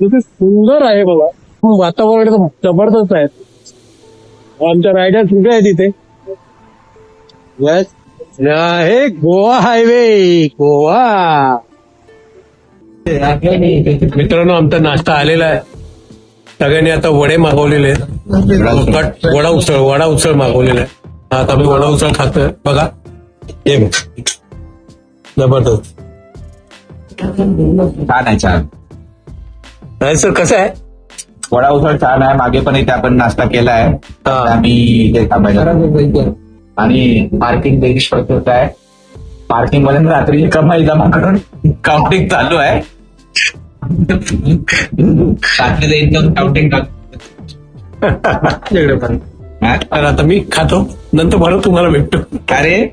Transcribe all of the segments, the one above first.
किती सुंदर आहे बाबा वातावरण एकदम जबरदस्त आहे. आमच्या रायडर कुठे आहे तिथे? हे गोवा हायवे गोवा. मित्रांनो आमचा नाश्ता आलेला आहे. सगळ्यांनी आता वडे मागवलेले आहेत. कट वडा उसळ वडा उसळ मागवलेला आहे. आता आम्ही वडा उसळ खातोय. बघा. हे बघ. जबरदस्त. छान आहे छान. नाही सर कसं आहे? वडा उसळ छान आहे. मागे पण इथे आपण नाश्ता केला आहे. हा. आम्ही इथे थांबायला आणि पार्किंग देखील स्वच्छता आहे. पार्किंगमध्ये रात्री कमाई जमा करून काउंटिंग चालू आहे. रात्रीचं काउंटिंग तर आता मी खातो. नंतर परत तुम्हाला भेटतो. अरे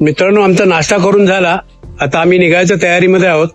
मित्रांनो आमचा नाश्ता करून झाला. आता आम्ही निघायच्या तयारीमध्ये आहोत.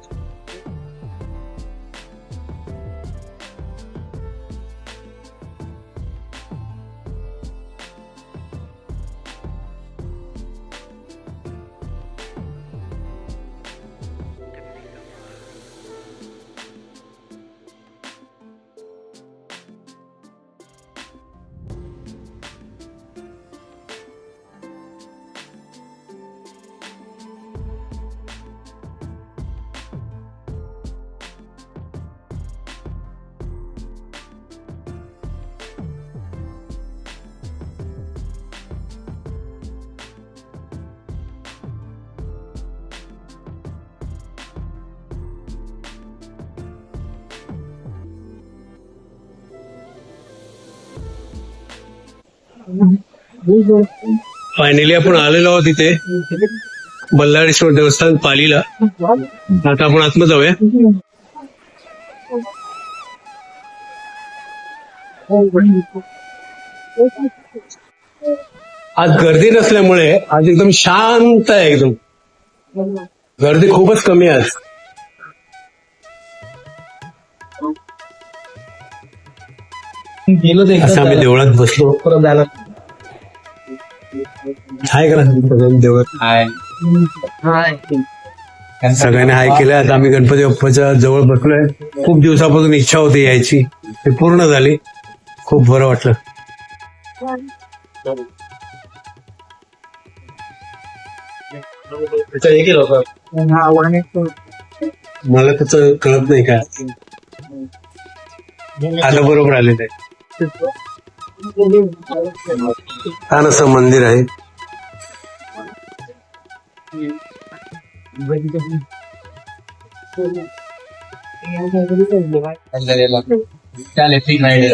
फायनली आपण आलेलो आहोत इथे. बल्लाळेश्वर देवस्थान पालीला. आता आपण आत्म जाऊया. आज गर्दी नसल्यामुळे आज एकदम शांत आहे एकदम. गर्दी खूपच कमी आहे आज. असं आम्ही देवळात बसलो. हाय करा सगळ्यांनी देवळात. सगळ्यांनी हाय केलं. आता आम्ही गणपती बाप्पाच्या जवळ बसलोय. खूप दिवसापासून इच्छा होती यायची. ते पूर्ण झाली. खूप बरं वाटलं. मला त्याचं कळत नाही काय. आता बरोबर आलेलं आहे छान असं मंदिर आहे.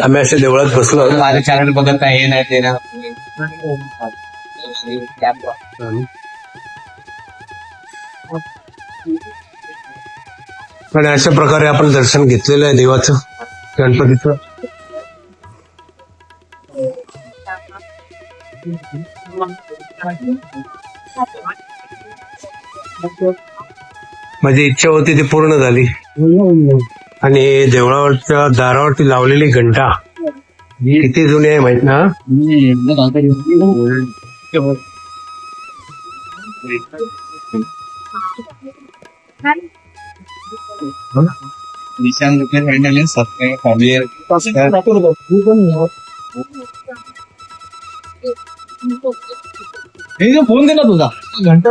आम्ही अशा देवळात बसलो. माझ्या चॅनल बघत नाही हे नाही ते ना आणि अशा प्रकारे आपण दर्शन घेतलेलं आहे देवाचं गणपतीचं. माझी इच्छा होती ती पूर्ण झाली. आणि देवळावरच्या दारावरती लावलेली घंटा. किती जुनी आहे माहीत ना? सबस्क्राईब फॅमिली फोन दे ना तुझा घंटा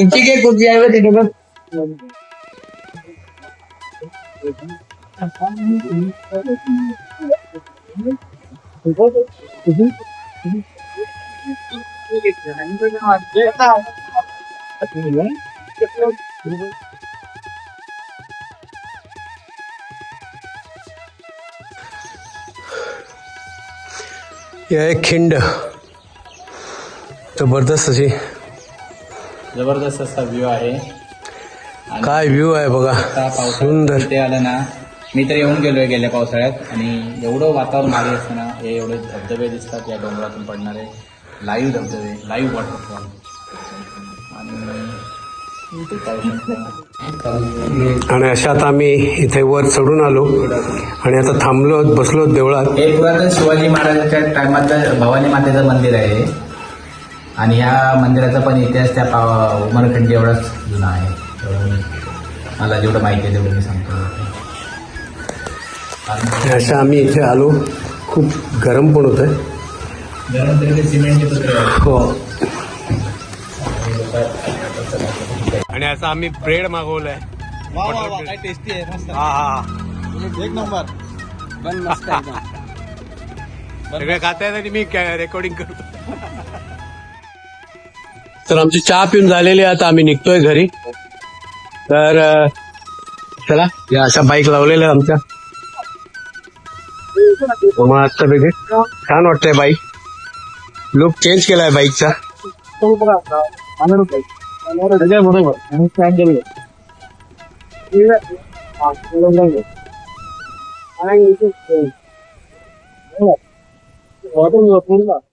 इनकी के कुछ भी आएगा तेरे पास हे आहे खिंड। जबरदस्त अशी. जबरदस्त असा व्ह्यू आहे. काय व्ह्यू आहे बघा. आता पावसाळ्यात सुंदर. इथे आलं ना मी तर येऊन गेलोय गेल्या पावसाळ्यात. आणि एवढं वातावरण भारी असतं ना हे एवढे धबधबे दिसतात या डोंगरातून पडणारे लाईव्ह धबधबे लाईव्ह वॉटरफॉल आणि. आणि अशात आम्ही इथे वर चढून आलो. आणि आता थांबलो बसलो देवळात. हे पुरातन शिवाजी महाराजांच्या टायमातलं भवानी मातेचं मंदिर आहे. आणि या मंदिराचा पण इतिहास त्या पा- उमरखंडी एवढाच जुना आहे. तेवढं मी- मला जेवढं माहिती आहे तेवढं मी सांगतो. अशा आम्ही इथे आलो. खूप गरम पण होत गरम तरी ते सिमेंटचे पत्रे आहे. हो. आणि असं आम्ही ब्रेड मागवलाय. काय टेस्टी आहे मस्त. हा हा. एक नंबर. पण मस्त सगळे खात आहेत आणि मी रेकॉर्डिंग करतो. तर आमची चहा पिऊन झालेली आहे आता आम्ही निघतोय घरी. तर चला या अशा बाईक लावलेल्या आमच्या. मस्त पैकी छान वाटतंय बाईक लुक चेंज केलाय बाईकचा बरोबर